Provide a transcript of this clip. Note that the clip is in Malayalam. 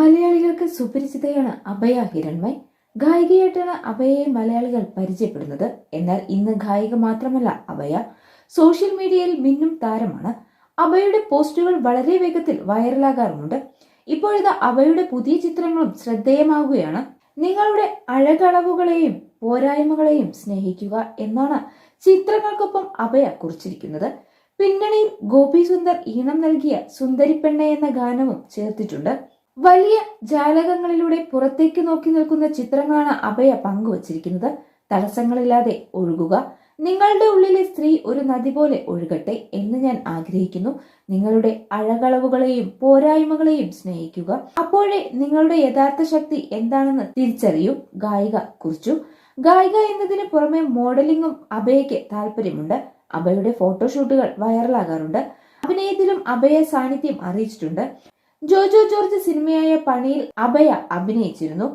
മലയാളികൾക്ക് സുപരിചിതയാണ് അഭയ ഹിരൺമയ് ഗായികയായിട്ടാണ് അഭയയെ മലയാളികൾ പരിചയപ്പെടുന്നത്. എന്നാൽ ഇന്ന് ഗായിക മാത്രമല്ല അഭയ. സോഷ്യൽ മീഡിയയിൽ മിന്നും താരമാണ്. അഭയുടെ പോസ്റ്റുകൾ വളരെ വേഗത്തിൽ വൈറലാകാറുമുണ്ട്. ഇപ്പോഴിത് അഭയുടെ പുതിയ ചിത്രങ്ങളും ശ്രദ്ധേയമാകുകയാണ്. നിങ്ങളുടെ അഴകളവുകളെയും പോരായ്മകളെയും സ്നേഹിക്കുക എന്നാണ് ചിത്രങ്ങൾക്കൊപ്പം അഭയ കുറിച്ചിരിക്കുന്നത്. പിന്നണിയിൽ ഗോപി സുന്ദർ ഈണം നൽകിയ സുന്ദരിപ്പെണ്ണ എന്ന ഗാനവും ചേർത്തിട്ടുണ്ട്. വലിയ ജാലകങ്ങളിലൂടെ പുറത്തേക്ക് നോക്കി നിൽക്കുന്ന ചിത്രങ്ങളാണ് അഭയ പങ്കുവച്ചിരിക്കുന്നത്. തടസ്സങ്ങളില്ലാതെ ഒഴുകുക. നിങ്ങളുടെ ഉള്ളിലെ സ്ത്രീ ഒരു നദി പോലെ ഒഴുകട്ടെ എന്ന് ഞാൻ ആഗ്രഹിക്കുന്നു. നിങ്ങളുടെ അഴകളവുകളെയും പോരായ്മകളെയും സ്നേഹിക്കുക. അപ്പോഴേ നിങ്ങളുടെ യഥാർത്ഥ ശക്തി എന്താണെന്ന് തിരിച്ചറിയൂ. ഗായിക കുറിച്ചു. ഗായിക എന്നതിന് പുറമെ മോഡലിംഗും അഭയയ്ക്ക് താല്പര്യമുണ്ട് അഭയുടെ ഫോട്ടോഷൂട്ടുകൾ വൈറലാകാറുണ്ട്. അഭിനയത്തിലും അഭയ സാന്നിധ്യം അറിയിച്ചിട്ടുണ്ട്. ജോജോ ജോർജ് സിനിമയായ പണിയിൽ അഭയ അഭിനയിച്ചിരുന്നു.